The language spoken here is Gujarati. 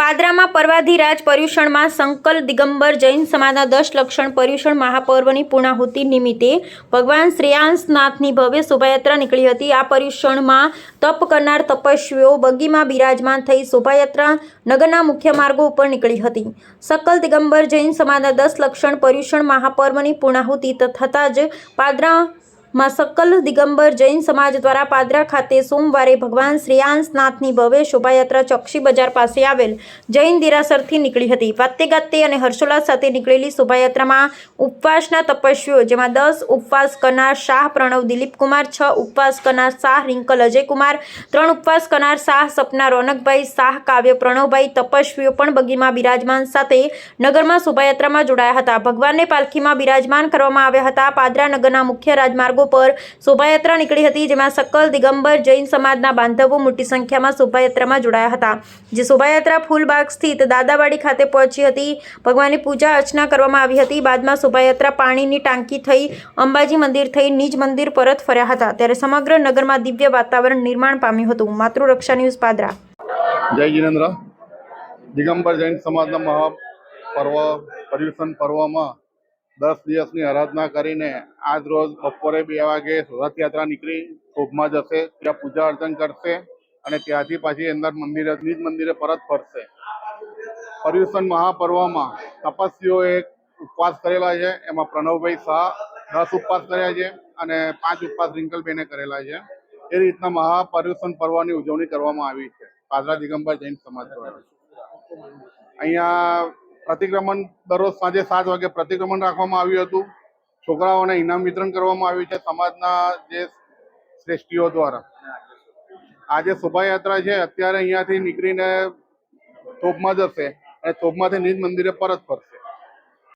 પાદરામાં પર્વાધિરાજ પર્યુષણમાં સંકલ દિગંબર જૈન સમાજના દસ લક્ષણ પર્યુષણ મહાપર્વની પૂર્ણાહુતિ નિમિત્તે ભગવાન શ્રેયાંશનાથની ભવ્ય શોભાયાત્રા નીકળી હતી. આ પર્યુષણમાં તપ કરનાર તપસ્વીઓ બગીમાં બિરાજમાન થઈ શોભાયાત્રા નગરના મુખ્ય માર્ગો ઉપર નીકળી હતી. સકલ દિગંબર જૈન સમાજના દસ લક્ષણ પર્યુષણ મહાપર્વની પૂર્ણાહુતિ થતાં જ પાદરા માં સકલ દિગંબર જૈન સમાજ દ્વારા પાદરા ખાતે સોમવારે ભગવાન શ્રેયાંશનાથની ભવ્ય શોભાયાત્રા ચોકસી બજાર પાસે આવેલ જૈન દેરાસરથી નીકળી હતી. વાતે ગાતે અને હર્ષોલ્લાસ સાથે નીકળેલી શોભાયાત્રામાં ઉપવાસના તપસ્વીઓ જેમાં દસ ઉપવાસ કરનાર શાહ પ્રણવ દિલીપકુમાર, છ ઉપવાસ કરનાર શાહ રિંકલ અજયકુમાર, ત્રણ ઉપવાસ કરનાર શાહ સપના રોનકભાઈ, શાહ કાવ્ય પ્રણવભાઈ, તપસ્વીઓ પણ બગીમાં બિરાજમાન સાથે નગરમાં શોભાયાત્રામાં જોડાયા હતા. ભગવાનને પાલખીમાં બિરાજમાન કરવામાં આવ્યા હતા. પાદરા નગરના મુખ્ય રાજમાર્ગો પર શોભાયાત્રા નીકળી હતી, જેમાં સકલ, દિગંબર, જૈન સમાજના બાંધવો મોટી સંખ્યામાં શોભાયાત્રામાં જોડાયા હતા. જે શોભાયાત્રા ફૂલબાગ સ્થિત દાદાવાડી ખાતે પહોંચી હતી. ભગવાનની પૂજા, અર્ચના કરવામાં આવી હતી. બાદમાં શોભાયાત્રા પાણીની ટાંકી થઈ, અંબાજી મંદિર થઈ નિજ મંદિર પરત ફર્યા હતા. ત્યારે સમગ્ર નગરમાં દિવ્ય વાતાવરણ નિર્માણ પામ્યું હતું. માતૃરક્ષા ન્યૂઝ પાદરા. જય જિનેન્દ્ર. દિગંબર જૈન સમાજના મહાપર્વ પર્યુષણ પર્વમાં દસ દિવસની આરાધના કરીને આજ રોજ બપોરે બે વાગે રથયાત્રા નીકળી, શોભમાં જશે, ત્યાં પૂજા અર્ચન કરશે અને ત્યાંથી પાછી અંદર મંદિરે, નિજ મંદિરે પરત ફરશે. પર્યુષણ મહાપર્વમાં તપસ્વીઓએ ઉપવાસ કરેલા છે, એમાં પ્રણવભાઈ શાહ દસ ઉપવાસ કર્યા છે અને પાંચ ઉપવાસ રિંકલબેને કરેલા છે. એ રીતના મહાપર્યુષણ પર્વની ઉજવણી કરવામાં આવી છે. પાદરા દિગંબર જૈન સમાજ દ્વારા. અહીંયા પ્રતિક્રમણ દરરોજ સાંજે સાત વાગે પ્રતિક્રમણ રાખવામાં આવ્યું હતું. છોકરાઓને ઇનામ વિતરણ કરવામાં આવ્યું છે સમાજના જે શ્રેષ્ઠીઓ દ્વારા. આજે શોભાયાત્રા છે, અત્યારે અહીંયાથી નીકળીને થોપમાં જશે અને થોપમાંથી નિજ મંદિરે પરત ફરશે.